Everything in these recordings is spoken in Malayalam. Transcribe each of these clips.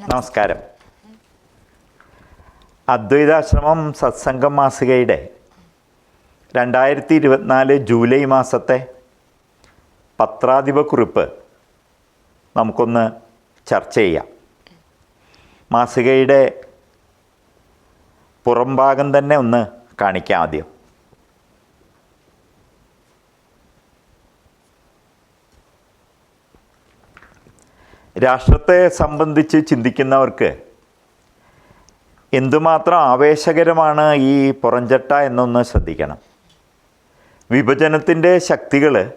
നമസ്കാരം. അദ്വൈതാശ്രമം സത്സംഗം മാസികയുടെ രണ്ടായിരത്തി ഇരുപത്തിനാല് ജൂലൈ മാസത്തെ പത്രാധിപ കുറിപ്പ് നമുക്കൊന്ന് ചർച്ച ചെയ്യാം. മാസികയുടെ പുറംഭാഗം തന്നെ ഒന്ന് കാണിക്കാം ആദ്യം. രാഷ്ട്രത്തെ സംബന്ധിച്ച് ചിന്തിക്കുന്നവർക്ക് എന്തുമാത്രം ആവേശകരമാണ് ഈ പുറഞ്ചട്ട എന്നൊന്ന് ശ്രദ്ധിക്കണം. വിഭജനത്തിന്റെ ശക്തികൾ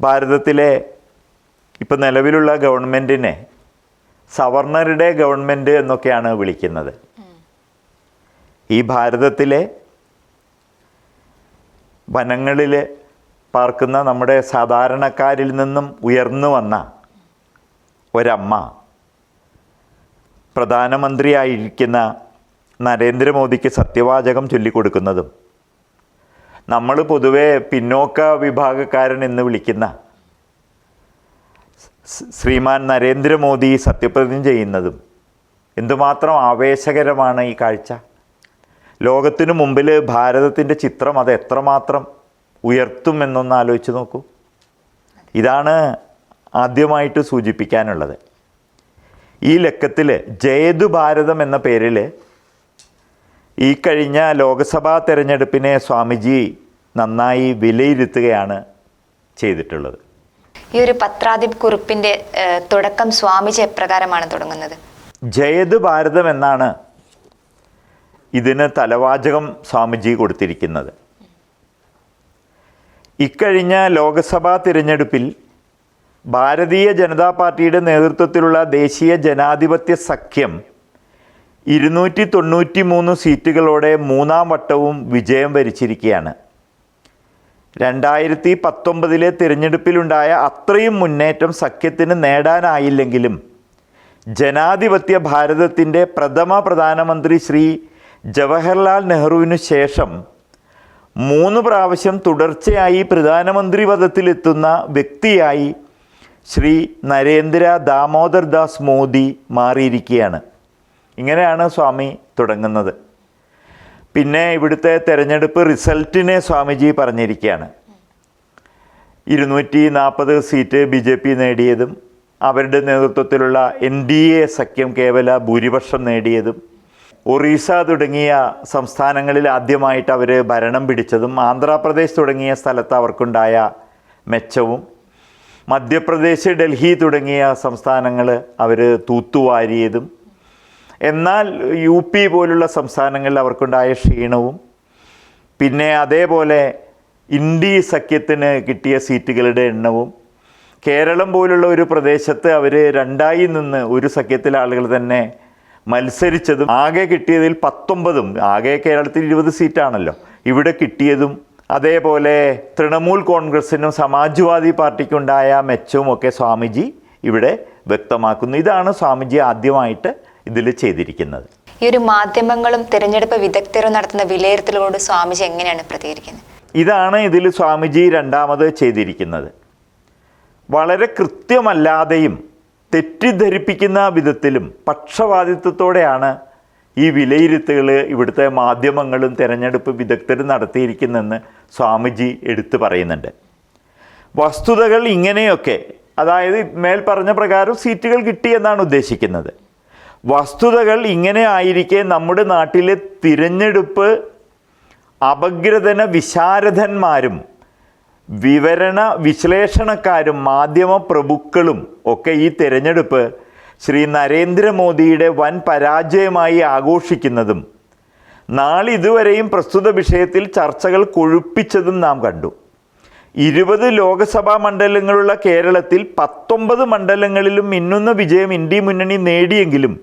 ഭാരതത്തിലെ ഇപ്പം നിലവിലുള്ള ഗവൺമെന്റിനെ സവർണരുടെ ഗവൺമെന്റ് എന്നൊക്കെയാണ് വിളിക്കുന്നത്. ഈ ഭാരതത്തിലെ വനങ്ങളിൽ പാർക്കുന്ന നമ്മുടെ സാധാരണക്കാരിൽ നിന്നും ഉയർന്നു വന്ന ഒരമ്മ. പ്രധാനമന്ത്രിയായിരിക്കുന്ന നരേന്ദ്രമോദിക്ക് സത്യവാചകം ചൊല്ലിക്കൊടുക്കുന്നതും. നമ്മൾ പൊതുവെ പിന്നോക്ക വിഭാഗക്കാരൻ എന്ന് വിളിക്കുന്ന ശ്രീമാൻ നരേന്ദ്രമോദി സത്യപ്രതിജ്ഞ ചെയ്യുന്നതും എന്തുമാത്രം ആവേശകരമാണ് ഈ കാഴ്ച. ലോകത്തിനു മുമ്പിൽ ഭാരതത്തിന്റെ ചിത്രം അത് എത്രമാത്രം ഉയർത്തും എന്നൊന്ന് ആലോചിച്ച് നോക്കൂ. ഇതാണ് ആദ്യമായിട്ട് സൂചിപ്പിക്കാനുള്ളത്. ഈ ലക്കത്തിൽ ജയതു ഭാരതം എന്ന പേരിൽ ഈ കഴിഞ്ഞ ലോക്സഭാ തെരഞ്ഞെടുപ്പിനെ സ്വാമിജി നന്നായി വിലയിരുത്തുകയാണ് ചെയ്തിട്ടുള്ളത്. ഈ ഒരു പത്രാധിപ് കുറിപ്പിന്റെ തുടക്കം സ്വാമിജി എപ്രകാരമാണ് തുടങ്ങുന്നത്? ജയത് ഭാരതം എന്നാണ് ഇതിന് തലവാചകം സ്വാമിജി കൊടുത്തിരിക്കുന്നത്. ഇക്കഴിഞ്ഞ ലോക്സഭാ തിരഞ്ഞെടുപ്പിൽ ഭാരതീയ ജനതാ പാർട്ടിയുടെ നേതൃത്വത്തിലുള്ള ദേശീയ ജനാധിപത്യ സഖ്യം ഇരുന്നൂറ്റി തൊണ്ണൂറ്റി മൂന്ന് സീറ്റുകളോടെ മൂന്നാം വട്ടവും വിജയം വരിച്ചിരിക്കുകയാണ്. രണ്ടായിരത്തി പത്തൊമ്പതിലെ തിരഞ്ഞെടുപ്പിലുണ്ടായ അത്രയും മുന്നേറ്റം സഖ്യത്തിന് നേടാനായില്ലെങ്കിലും ജനാധിപത്യ ഭാരതത്തിന്റെ പ്രഥമ പ്രധാനമന്ത്രി ശ്രീ ജവഹർലാൽ നെഹ്റുവിനു ശേഷം മൂന്ന് പ്രാവശ്യം തുടർച്ചയായി പ്രധാനമന്ത്രി പദത്തിലെത്തുന്ന വ്യക്തിയായി ശ്രീ നരേന്ദ്ര ദാമോദർ ദാസ് മോദി മാറിയിരിക്കുകയാണ്. ഇങ്ങനെയാണ് സ്വാമി തുടങ്ങുന്നത്. പിന്നെ ഇവിടുത്തെ തെരഞ്ഞെടുപ്പ് റിസൾട്ടിനെ സ്വാമിജി പറഞ്ഞിരിക്കുകയാണ്. ഇരുന്നൂറ്റി നാൽപ്പത് സീറ്റ് ബി ജെ പി നേടിയതും അവരുടെ നേതൃത്വത്തിലുള്ള എൻ ഡി എ സഖ്യം കേവല ഭൂരിപക്ഷം നേടിയതും ഒറീസ തുടങ്ങിയ സംസ്ഥാനങ്ങളിൽ ആദ്യമായിട്ട് അവർ ഭരണം പിടിച്ചതും ആന്ധ്രാപ്രദേശ് തുടങ്ങിയ സ്ഥലത്ത് അവർക്കുണ്ടായ മെച്ചവും മധ്യപ്രദേശ് ഡൽഹി തുടങ്ങിയ സംസ്ഥാനങ്ങൾ അവർ തൂത്തുവാരിയതും. എന്നാൽ യു പി പോലുള്ള സംസ്ഥാനങ്ങളിൽ അവർക്കുണ്ടായ ക്ഷീണവും പിന്നെ അതേപോലെ ഇന്ത്യ സഖ്യത്തിന് കിട്ടിയ സീറ്റുകളുടെ എണ്ണവും കേരളം പോലുള്ള ഒരു പ്രദേശത്ത് അവർ രണ്ടായി നിന്ന് ഒരു സഖ്യത്തിലെ ആളുകൾ തന്നെ മത്സരിച്ചതും ആകെ കിട്ടിയതിൽ പത്തൊമ്പതും ആകെ കേരളത്തിൽ ഇരുപത് സീറ്റാണല്ലോ. ഇവിടെ കിട്ടിയതും അതേപോലെ തൃണമൂൽ കോൺഗ്രസിനും സമാജ്വാദി പാർട്ടിക്കുണ്ടായ മെച്ചവും ഒക്കെ സ്വാമിജി ഇവിടെ വ്യക്തമാക്കുന്നു. ഇതാണ് സ്വാമിജി ആദ്യമായിട്ട് ഇതിൽ ചെയ്തിരിക്കുന്നത്. ഈ ഒരു മാധ്യമങ്ങളും തിരഞ്ഞെടുപ്പ് വിദഗ്ധരും നടത്തുന്ന വിലയിരുത്തലുകളോട് സ്വാമിജി എങ്ങനെയാണ് പ്രതികരിക്കുന്നത്? ഇതാണ് ഇതിൽ സ്വാമിജി രണ്ടാമത് ചെയ്തിരിക്കുന്നത്. വളരെ കൃത്യമല്ലാതെയും തെറ്റിദ്ധരിപ്പിക്കുന്ന വിധത്തിലും പക്ഷപാതിത്വത്തോടെയാണ് ഈ വിലയിരുത്തുകൾ ഇവിടുത്തെ മാധ്യമങ്ങളും തിരഞ്ഞെടുപ്പ് വിദഗ്ധരും നടത്തിയിരിക്കുന്നെന്ന് സ്വാമിജി എടുത്തു പറയുന്നുണ്ട്. വസ്തുതകൾ ഇങ്ങനെയൊക്കെ അതായത് മേൽ പറഞ്ഞ പ്രകാരം സീറ്റുകൾ കിട്ടി എന്നാണ് ഉദ്ദേശിക്കുന്നത്. വസ്തുതകൾ ഇങ്ങനെ ആയിരിക്കെ നമ്മുടെ നാട്ടിലെ തിരഞ്ഞെടുപ്പ് അപഗ്രഥന വിശാരദന്മാരും വിവരണ വിശ്ലേഷണക്കാരും മാധ്യമ പ്രഭുക്കളും ഒക്കെ ഈ തിരഞ്ഞെടുപ്പ് ശ്രീ നരേന്ദ്രമോദിയുടെ വൻ പരാജയമായി ആഘോഷിക്കുന്നതും നാളിതുവരെയും പ്രസ്തുത വിഷയത്തിൽ ചർച്ചകൾ കൊഴുപ്പിച്ചതും നാം കണ്ടു. ഇരുപത് ലോക്സഭാ മണ്ഡലങ്ങളുള്ള കേരളത്തിൽ പത്തൊമ്പത് മണ്ഡലങ്ങളിലും മിന്നുന്ന വിജയം ഇന്ത്യ മുന്നണി നേടിയെങ്കിലും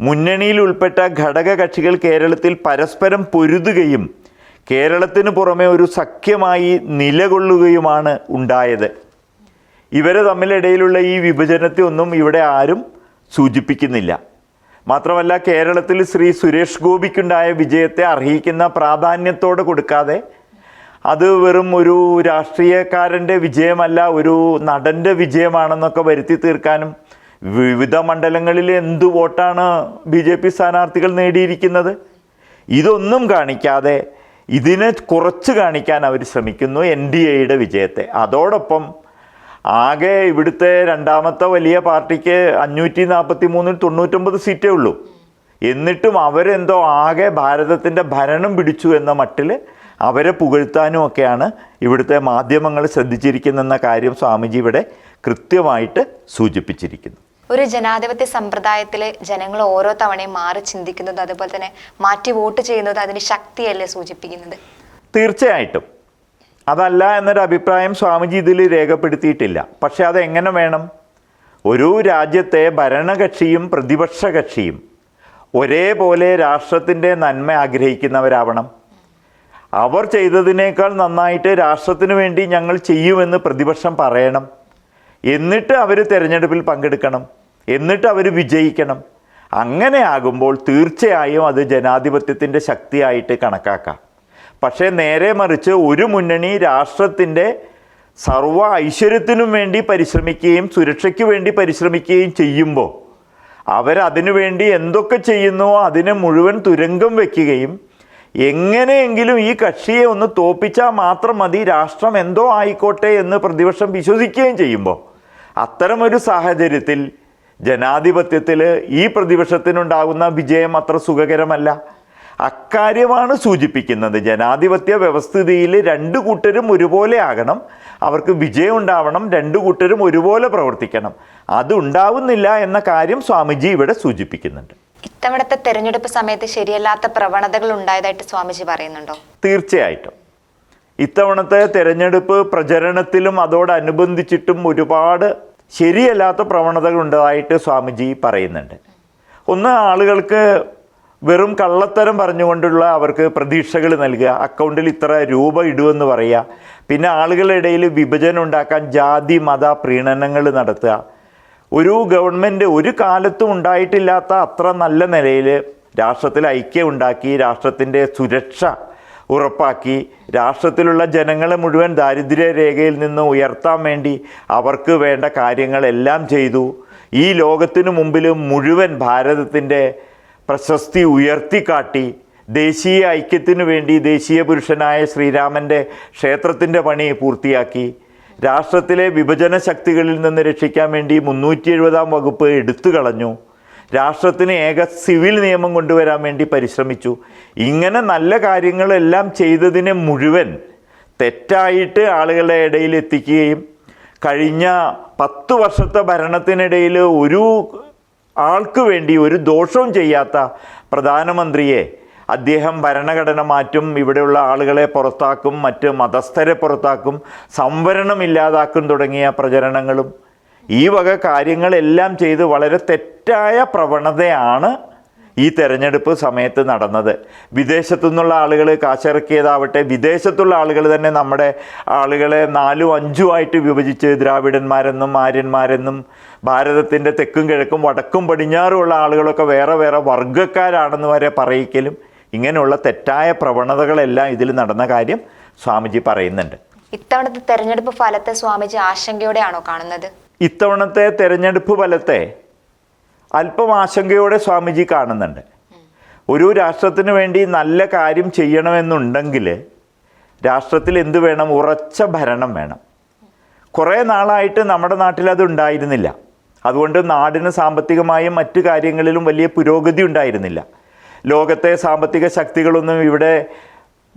മുന്നണിയിൽ ഉൾപ്പെട്ട ഘടക കക്ഷികൾ കേരളത്തിൽ പരസ്പരം പൊരുതുകയും കേരളത്തിന് പുറമെ ഒരു സഖ്യമായി നിലകൊള്ളുകയുമാണ് ഉണ്ടായത്. ഇവരെ തമ്മിലിടയിലുള്ള ഈ വിഭജനത്തെ ഒന്നും ഇവിടെ ആരും സൂചിപ്പിക്കുന്നില്ല. മാത്രമല്ല കേരളത്തിൽ ശ്രീ സുരേഷ് ഗോപിക്കുണ്ടായ വിജയത്തെ അർഹിക്കുന്ന പ്രാധാന്യത്തോടെ കൊടുക്കാതെ അത് വെറും ഒരു രാഷ്ട്രീയക്കാരന്റെ വിജയമല്ല ഒരു നടന്റെ വിജയമാണെന്നൊക്കെ വരുത്തി തീർക്കാനും വിവിധ മണ്ഡലങ്ങളിൽ എന്ത് വോട്ടാണ് ബി ജെ പി സ്ഥാനാർത്ഥികൾ നേടിയിരിക്കുന്നത്? ഇതൊന്നും കാണിക്കാതെ ഇതിനെ കുറച്ച് കാണിക്കാൻ അവർ ശ്രമിക്കുന്നു എൻ ഡി എയുടെ വിജയത്തെ. അതോടൊപ്പം ആകെ ഇവിടുത്തെ രണ്ടാമത്തെ വലിയ പാർട്ടിക്ക് അഞ്ഞൂറ്റി നാൽപ്പത്തി മൂന്നിൽ തൊണ്ണൂറ്റൊമ്പത് സീറ്റേ ഉള്ളൂ. എന്നിട്ടും അവരെന്തോ ആകെ ഭാരതത്തിന്റെ ഭരണം പിടിച്ചു എന്ന മട്ടിൽ അവരെ പുകഴ്ത്താനും ഒക്കെയാണ് ഇവിടുത്തെ മാധ്യമങ്ങൾ ശ്രദ്ധിച്ചിരിക്കുന്നെന്ന കാര്യം സ്വാമിജി ഇവിടെ കൃത്യമായിട്ട് സൂചിപ്പിച്ചിരിക്കുന്നു. ഒരു ജനാധിപത്യ സമ്പ്രദായത്തിൽ ജനങ്ങൾ ഓരോ തവണയും മാറി ചിന്തിക്കുന്നത് അതുപോലെ തന്നെ മാറ്റി വോട്ട് ചെയ്യുന്നത് അതിന് ശക്തിയല്ലേ സൂചിപ്പിക്കുന്നത്? തീർച്ചയായിട്ടും. അതല്ല എന്നൊരു അഭിപ്രായം സ്വാമിജി ഇതിൽ രേഖപ്പെടുത്തിയിട്ടില്ല. പക്ഷെ അതെങ്ങനെ വേണം? ഒരു രാജ്യത്തെ ഭരണകക്ഷിയും പ്രതിപക്ഷ കക്ഷിയും ഒരേപോലെ രാഷ്ട്രത്തിന്റെ നന്മ ആഗ്രഹിക്കുന്നവരാവണം. അവർ ചെയ്തതിനേക്കാൾ നന്നായിട്ട് രാഷ്ട്രത്തിന് വേണ്ടി ഞങ്ങൾ ചെയ്യുമെന്ന് പ്രതിപക്ഷം പറയണം. എന്നിട്ട് അവർ തിരഞ്ഞെടുപ്പിൽ പങ്കെടുക്കണം. എന്നിട്ട് അവർ വിജയിക്കണം. അങ്ങനെ ആകുമ്പോൾ തീർച്ചയായും അത് ജനാധിപത്യത്തിന്റെ ശക്തിയായിട്ട് കണക്കാക്കാം. പക്ഷേ നേരെ മറിച്ച് ഒരു മുന്നണി രാഷ്ട്രത്തിന്റെ സർവ ഐശ്വര്യത്തിനും വേണ്ടി പരിശ്രമിക്കുകയും സുരക്ഷയ്ക്ക് വേണ്ടി പരിശ്രമിക്കുകയും ചെയ്യുമ്പോൾ അവരതിനു വേണ്ടി എന്തൊക്കെ ചെയ്യുന്നുവോ അതിനെ മുഴുവൻ തുരങ്കം വയ്ക്കുകയും എങ്ങനെയെങ്കിലും ഈ കക്ഷിയെ ഒന്ന് തോപ്പിച്ചാൽ മാത്രം മതി രാഷ്ട്രം എന്തോ ആയിക്കോട്ടെ എന്ന് പ്രതിപക്ഷം വിശ്വസിക്കുകയും ചെയ്യുമ്പോൾ അത്തരമൊരു സാഹചര്യത്തിൽ ജനാധിപത്യത്തിൽ ഈ പ്രതിപക്ഷത്തിനുണ്ടാകുന്ന വിജയം അത്ര സുഖകരമല്ല. അക്കാര്യമാണ് സൂചിപ്പിക്കുന്നത്. ജനാധിപത്യ വ്യവസ്ഥിതിയിൽ രണ്ട് കൂട്ടരും ഒരുപോലെ ആകണം. അവർക്ക് വിജയം ഉണ്ടാവണം. രണ്ടു കൂട്ടരും ഒരുപോലെ പ്രവർത്തിക്കണം. അതുണ്ടാവുന്നില്ല എന്ന കാര്യം സ്വാമിജി ഇവിടെ സൂചിപ്പിക്കുന്നുണ്ട്. ഇത്തവണത്തെ തെരഞ്ഞെടുപ്പ് സമയത്ത് ശരിയല്ലാത്ത പ്രവണതകൾ ഉണ്ടായതായിട്ട് സ്വാമിജി പറയുന്നുണ്ടോ? തീർച്ചയായിട്ടും. ഇത്തവണത്തെ തെരഞ്ഞെടുപ്പ് പ്രചരണത്തിലും അതോടനുബന്ധിച്ചിട്ടും ഒരുപാട് ശരിയല്ലാത്ത പ്രവണതകൾ ഉണ്ടായിട്ട് സ്വാമിജി പറയുന്നുണ്ട്. ഒന്ന് ആളുകൾക്ക് വെറും കള്ളത്തരം പറഞ്ഞുകൊണ്ടുള്ള അവർക്ക് പ്രതീക്ഷകൾ നൽകുക. അക്കൗണ്ടിൽ ഇത്ര രൂപ ഇടുമെന്ന് പറയുക. പിന്നെ ആളുകളുടെ ഇടയിൽ വിഭജനം ഉണ്ടാക്കാൻ ജാതി മത പ്രീണനങ്ങൾ നടത്തുക. ഒരു ഗവൺമെന്റ് ഒരു കാലത്തും ഉണ്ടായിട്ടില്ലാത്ത അത്ര നല്ല നിലയിൽ രാഷ്ട്രത്തിൽ ഐക്യം ഉണ്ടാക്കി രാഷ്ട്രത്തിന്റെ സുരക്ഷ ഉറപ്പാക്കി രാഷ്ട്രത്തിലുള്ള ജനങ്ങളെ മുഴുവൻ ദാരിദ്ര്യ രേഖയിൽ നിന്ന് ഉയർത്താൻ വേണ്ടി അവർക്ക് വേണ്ട കാര്യങ്ങളെല്ലാം ചെയ്തു. ഈ ലോകത്തിനു മുമ്പിൽ മുഴുവൻ ഭാരതത്തിന്റെ പ്രശസ്തി ഉയർത്തിക്കാട്ടി ദേശീയ ഐക്യത്തിനു വേണ്ടി ദേശീയ പുരുഷനായ ശ്രീരാമന്റെ ക്ഷേത്രത്തിന്റെ പണി പൂർത്തിയാക്കി. രാഷ്ട്രത്തിലെ വിഭജന ശക്തികളിൽ നിന്ന് രക്ഷിക്കാൻ വേണ്ടി മുന്നൂറ്റി എഴുപതാം വകുപ്പ് എടുത്തു കളഞ്ഞു. രാഷ്ട്രത്തിന് ഏക സിവിൽ നിയമം കൊണ്ടുവരാൻ വേണ്ടി പരിശ്രമിച്ചു. ഇങ്ങനെ നല്ല കാര്യങ്ങളെല്ലാം ചെയ്തതിനെ മുഴുവൻ തെറ്റായിട്ട് ആളുകളുടെ ഇടയിൽ എത്തിക്കുകയും കഴിഞ്ഞ പത്ത് വർഷത്തെ ഭരണത്തിനിടയിൽ ഒരു ആൾക്ക് വേണ്ടി ഒരു ദോഷവും ചെയ്യാത്ത പ്രധാനമന്ത്രിയെ അദ്ദേഹം ഭരണഘടന മാറ്റും ഇവിടെയുള്ള ആളുകളെ പുറത്താക്കും മറ്റ് മതസ്ഥരെ പുറത്താക്കും സംവരണം ഇല്ലാതാക്കും തുടങ്ങിയ പ്രചരണങ്ങളും. ഈ വക കാര്യങ്ങളെല്ലാം ചെയ്ത് വളരെ തെറ്റായ പ്രവണതയാണ് ഈ തെരഞ്ഞെടുപ്പ് സമയത്ത് നടന്നത്. വിദേശത്തു നിന്നുള്ള ആളുകൾ കാശിറക്കിയതാവട്ടെ വിദേശത്തുള്ള ആളുകൾ തന്നെ നമ്മുടെ ആളുകളെ നാലും അഞ്ചും ആയിട്ട് വിഭജിച്ച് ദ്രാവിഡന്മാരെന്നും ആര്യന്മാരെന്നും ഭാരതത്തിന്റെ തെക്കും കിഴക്കും വടക്കും പടിഞ്ഞാറുമുള്ള ആളുകളൊക്കെ വേറെ വേറെ വർഗക്കാരാണെന്ന് വരെ പറയിക്കലും ഇങ്ങനെയുള്ള തെറ്റായ പ്രവണതകളെല്ലാം ഇതിൽ നടന്ന കാര്യം സ്വാമിജി പറയുന്നുണ്ട്. ഇത്തവണത്തെ തെരഞ്ഞെടുപ്പ് ഫലത്തെ സ്വാമിജി ആശങ്കയോടെയാണോ കാണുന്നത്? ഇത്തവണത്തെ തെരഞ്ഞെടുപ്പ് ഫലത്തെ അല്പം ആശങ്കയോടെ സ്വാമിജി കാണുന്നുണ്ട്. ഒരു രാഷ്ട്രത്തിന് വേണ്ടി നല്ല കാര്യം ചെയ്യണമെന്നുണ്ടെങ്കിൽ രാഷ്ട്രത്തിൽ എന്ത് വേണം? ഉറച്ച ഭരണം വേണം. കുറേ നാളായിട്ട് നമ്മുടെ നാട്ടിൽ അത് ഉണ്ടായിരുന്നില്ല. അതുകൊണ്ട് നാടിന് സാമ്പത്തികമായും മറ്റു കാര്യങ്ങളിലും വലിയ പുരോഗതി ഉണ്ടായിരുന്നില്ല. ലോകത്തെ സാമ്പത്തിക ശക്തികളൊന്നും ഇവിടെ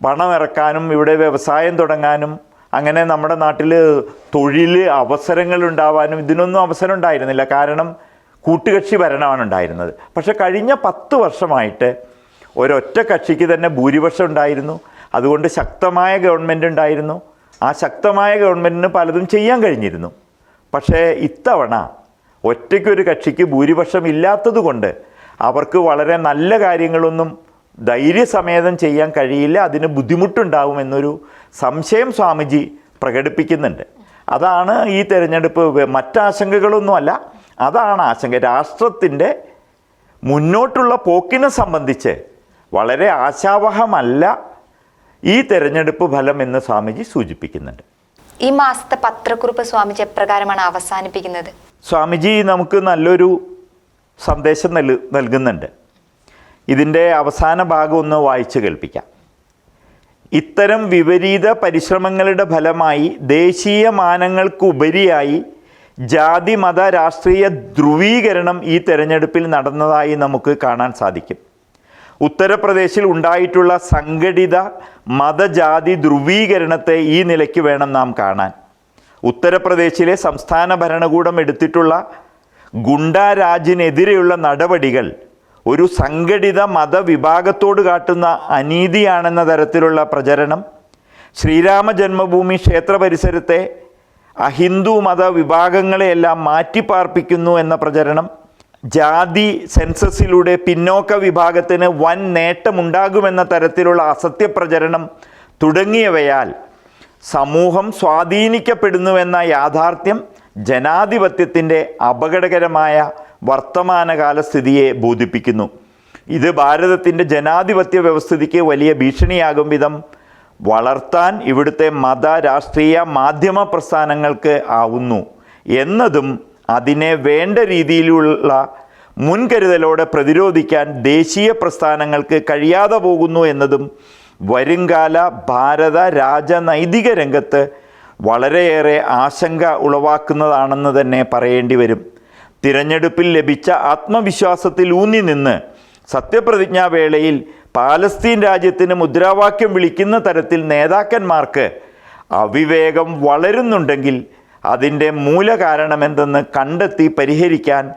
പണമിറക്കാനും ഇവിടെ വ്യവസായം തുടങ്ങാനും അങ്ങനെ നമ്മുടെ നാട്ടിൽ തൊഴിൽ അവസരങ്ങൾ ഉണ്ടാവാനും ഇതിനൊന്നും അവസരം ഉണ്ടായിരുന്നില്ല. കാരണം കൂട്ടുകക്ഷി ഭരണമാണ് ഉണ്ടായിരുന്നത്. പക്ഷെ കഴിഞ്ഞ പത്ത് വർഷമായിട്ട് ഒരൊറ്റ കക്ഷിക്ക് തന്നെ ഭൂരിപക്ഷം ഉണ്ടായിരുന്നു. അതുകൊണ്ട് ശക്തമായ ഗവൺമെന്റ് ഉണ്ടായിരുന്നു. ആ ശക്തമായ ഗവൺമെന്റിന് പലതും ചെയ്യാൻ കഴിഞ്ഞിരുന്നു. പക്ഷേ ഇത്തവണ ഒറ്റയ്ക്കൊരു കക്ഷിക്ക് ഭൂരിപക്ഷം ഇല്ലാത്തതുകൊണ്ട് അവർക്ക് വളരെ നല്ല കാര്യങ്ങളൊന്നും ധൈര്യസമേതം ചെയ്യാൻ കഴിയില്ല. അതിന് ബുദ്ധിമുട്ടുണ്ടാവും എന്നൊരു സംശയം സ്വാമിജി പ്രകടിപ്പിക്കുന്നുണ്ട്. അതാണ് ഈ തെരഞ്ഞെടുപ്പ് മറ്റാശങ്കകളൊന്നുമല്ല. അതാണ് ആശങ്ക. രാഷ്ട്രത്തിന്റെ മുന്നോട്ടുള്ള പോക്കിനെ സംബന്ധിച്ച് വളരെ ആശാവഹമല്ല ഈ തെരഞ്ഞെടുപ്പ് ഫലം എന്ന് സ്വാമിജി സൂചിപ്പിക്കുന്നുണ്ട്. ഈ മാസത്തെ പത്രക്കുറിപ്പ് സ്വാമിജി എപ്രകാരമാണ് അവസാനിപ്പിക്കുന്നത്? സ്വാമിജി നമുക്ക് നല്ലൊരു സന്ദേശം നൽ നൽകുന്നുണ്ട്. ഇതിന്റെ അവസാന ഭാഗം ഒന്ന് വായിച്ചു കേൾപ്പിക്കാം. ഇത്തരം വിപരീത പരിശ്രമങ്ങളുടെ ഫലമായി ദേശീയ മാനങ്ങൾക്കുപരിയായി ജാതി മത രാഷ്ട്രീയ ധ്രുവീകരണം ഈ തെരഞ്ഞെടുപ്പിൽ നടന്നതായി നമുക്ക് കാണാൻ സാധിക്കും. ഉത്തർപ്രദേശിൽ ഉണ്ടായിട്ടുള്ള സംഘടിത മതജാതി ധ്രുവീകരണത്തെ ഈ നിലയ്ക്ക് വേണം നാം കാണാൻ. ഉത്തർപ്രദേശിലെ സംസ്ഥാന ഭരണകൂടം എടുത്തിട്ടുള്ള ഗുണ്ടാരാജിനെതിരെയുള്ള നടപടികൾ ഒരു സംഘടിത മതവിഭാഗത്തോട് കാട്ടുന്ന അനീതിയാണെന്ന തരത്തിലുള്ള പ്രചരണം ശ്രീരാമ ജന്മഭൂമി ക്ഷേത്ര പരിസരത്തെ അഹിന്ദു മത വിഭാഗങ്ങളെയെല്ലാം മാറ്റിപ്പാർപ്പിക്കുന്നു എന്ന പ്രചരണം ജാതി സെൻസസിലൂടെ പിന്നോക്ക വിഭാഗത്തിന് വൻ നേട്ടമുണ്ടാകുമെന്ന തരത്തിലുള്ള അസത്യപ്രചരണം തുടങ്ങിയവയാൽ സമൂഹം സ്വാധീനിക്കപ്പെടുന്നുവെന്ന യാഥാർത്ഥ്യം ജനാധിപത്യത്തിന്റെ അപകടകരമായ വർത്തമാനകാല സ്ഥിതിയെ ബോധിപ്പിക്കുന്നു. ഇത് ഭാരതത്തിന്റെ ജനാധിപത്യ വ്യവസ്ഥിതിക്ക് വലിയ ഭീഷണിയാകും വിധം വളർത്താൻ ഇവിടുത്തെ മത രാഷ്ട്രീയ മാധ്യമ പ്രസ്ഥാനങ്ങൾക്ക് ആവുന്നു എന്നതും അതിനെ വേണ്ട രീതിയിലുള്ള മുൻകരുതലോടെ പ്രതിരോധിക്കാൻ ദേശീയ പ്രസ്ഥാനങ്ങൾക്ക് കഴിയാതെ പോകുന്നു എന്നതും വരുംകാല ഭാരത രാജനൈതിക രംഗത്ത് വളരെയേറെ ആശങ്ക ഉളവാക്കുന്നതാണെന്ന് തന്നെ പറയേണ്ടി വരും. തിരഞ്ഞെടുപ്പിൽ ലഭിച്ച ആത്മവിശ്വാസത്തിൽ ഊന്നി നിന്ന് സത്യപ്രതിജ്ഞാവേളയിൽ പാലസ്തീൻ രാജ്യത്തിന് മുദ്രാവാക്യം വിളിക്കുന്ന തരത്തിൽ നേതാക്കന്മാർക്ക് അവിവേകം വളരുന്നുണ്ടെങ്കിൽ അതിന്റെ മൂലകാരണമെന്തെന്ന് കണ്ടെത്തി പരിഹരിക്കാൻ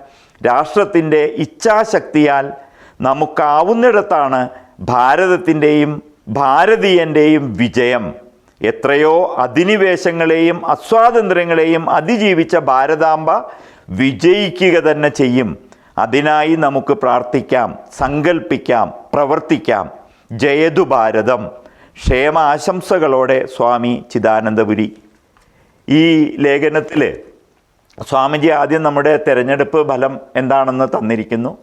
രാഷ്ട്രത്തിന്റെ ഇച്ഛാശക്തിയാൽ നമുക്കാവുന്നിടത്താണ് ഭാരതത്തിന്റെയും ഭാരതീയന്റെയും വിജയം. എത്രയോ അധിനിവേശങ്ങളെയും അസ്വാതന്ത്ര്യങ്ങളെയും അതിജീവിച്ച ഭാരതാംബ വിജയിക്കുക തന്നെ ചെയ്യും. അതിനായി നമുക്ക് പ്രാർത്ഥിക്കാം സങ്കൽപ്പിക്കാം പ്രവർത്തിക്കാം. ജയതു ഭാരതം. ക്ഷേമാശംസകളോടെ സ്വാമി ചിദാനന്ദപുരി. ഈ ലേഖനത്തിൽ സ്വാമിജി ആദ്യം നമ്മുടെ തെരഞ്ഞെടുപ്പ് ഫലം എന്താണെന്ന് തന്നിരിക്കുന്നു.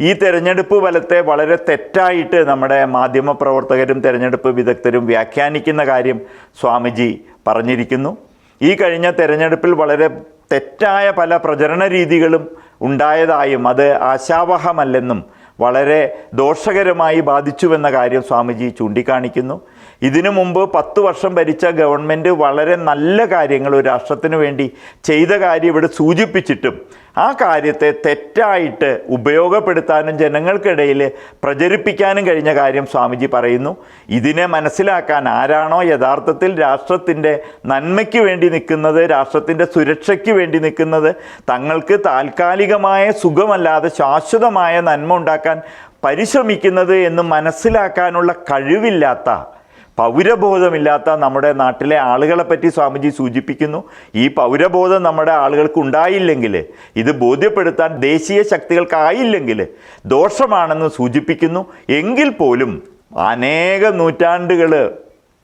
ഈ തെരഞ്ഞെടുപ്പ് ഫലത്തെ വളരെ തെറ്റായിട്ട് നമ്മുടെ മാധ്യമ പ്രവർത്തകരും തെരഞ്ഞെടുപ്പ് വിദഗ്ധരും വ്യാഖ്യാനിക്കുന്ന കാര്യം സ്വാമിജി പറഞ്ഞിരിക്കുന്നു. ഈ കഴിഞ്ഞ തെരഞ്ഞെടുപ്പിൽ വളരെ തെറ്റായ പല പ്രചരണ രീതികളും ഉണ്ടായതായും അത് ആശാവഹമല്ലെന്നും വളരെ ദോഷകരമായി ബാധിച്ചുവെന്ന കാര്യം സ്വാമിജി ചൂണ്ടിക്കാണിക്കുന്നു. ഇതിനു മുമ്പ് പത്ത് വർഷം ഭരിച്ച ഗവൺമെന്റ് വളരെ നല്ല കാര്യങ്ങൾ ഒരു രാഷ്ട്രത്തിന് വേണ്ടി ചെയ്ത കാര്യം ഇവിടെ സൂചിപ്പിച്ചിട്ടും ആ കാര്യത്തെ തെറ്റായിട്ട് ഉപയോഗപ്പെടുത്താനും ജനങ്ങൾക്കിടയിൽ പ്രചരിപ്പിക്കാനും കഴിഞ്ഞ കാര്യം സ്വാമിജി പറയുന്നു. ഇതിനെ മനസ്സിലാക്കാൻ ആരാണോ യഥാർത്ഥത്തിൽ രാഷ്ട്രത്തിന്റെ നന്മയ്ക്ക് വേണ്ടി നിൽക്കുന്നത് രാഷ്ട്രത്തിന്റെ സുരക്ഷയ്ക്ക് വേണ്ടി നിൽക്കുന്നത് തങ്ങൾക്ക് താൽക്കാലികമായ സുഖമല്ലാതെ ശാശ്വതമായ നന്മ ഉണ്ടാക്കാൻ പരിശ്രമിക്കുന്നത് എന്ന് മനസ്സിലാക്കാനുള്ള കഴിവില്ലാത്ത പൗരബോധമില്ലാത്ത നമ്മുടെ നാട്ടിലെ ആളുകളെ പറ്റി സ്വാമിജി സൂചിപ്പിക്കുന്നു. ഈ പൗരബോധം നമ്മുടെ ആളുകൾക്ക് ഉണ്ടായില്ലെങ്കിൽ ഇത് ബോധ്യപ്പെടുത്താൻ ദേശീയ ശക്തികൾക്കായില്ലെങ്കിൽ ദോഷമാണെന്ന് സൂചിപ്പിക്കുന്നു. എങ്കിൽ പോലും അനേക നൂറ്റാണ്ടുകൾ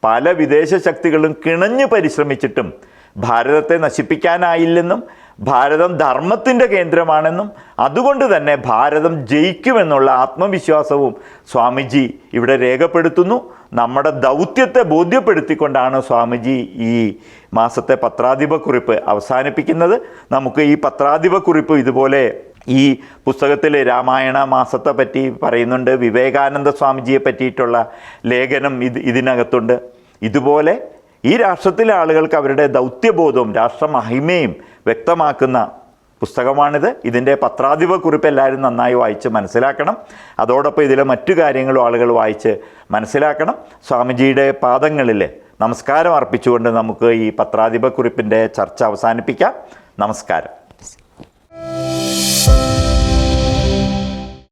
പല വിദേശ ശക്തികളും കിണഞ്ഞു പരിശ്രമിച്ചിട്ടും ഭാരതത്തെ നശിപ്പിക്കാനായില്ലെന്നും ഭാരതം ധർമ്മത്തിന്റെ കേന്ദ്രമാണെന്നും അതുകൊണ്ട് തന്നെ ഭാരതം ജയിക്കുമെന്നുള്ള ആത്മവിശ്വാസവും സ്വാമിജി ഇവിടെ രേഖപ്പെടുത്തുന്നു. നമ്മുടെ ദൗത്യത്തെ ബോധ്യപ്പെടുത്തിക്കൊണ്ടാണ് സ്വാമിജി ഈ മാസത്തെ പത്രാധിപ കുറിപ്പ് അവസാനിപ്പിക്കുന്നത്. നമുക്ക് ഈ പത്രാധിപ കുറിപ്പ് ഇതുപോലെ ഈ പുസ്തകത്തിൽ രാമായണ മാസത്തെ പറ്റി പറയുന്നുണ്ട്. വിവേകാനന്ദ സ്വാമിജിയെ പറ്റിയിട്ടുള്ള ലേഖനം ഇത് ഇതിനകത്തുണ്ട്. ഇതുപോലെ ഈ രാഷ്ട്രത്തിലെ ആളുകൾക്ക് അവരുടെ ദൗത്യബോധവും രാഷ്ട്രമഹിമയും വ്യക്തമാക്കുന്ന പുസ്തകമാണിത്. ഇതിന്റെ പത്രാധിപ കുറിപ്പ് എല്ലാവരും നന്നായി വായിച്ച് മനസ്സിലാക്കണം. അതോടൊപ്പം ഇതിലെ മറ്റു കാര്യങ്ങളും ആളുകൾ വായിച്ച് മനസ്സിലാക്കണം. സ്വാമിജിയുടെ പാദങ്ങളിൽ നമസ്കാരം അർപ്പിച്ചുകൊണ്ട് നമുക്ക് ഈ പത്രാധിപ കുറിപ്പിന്റെ ചർച്ച അവസാനിപ്പിക്കാം. നമസ്കാരം.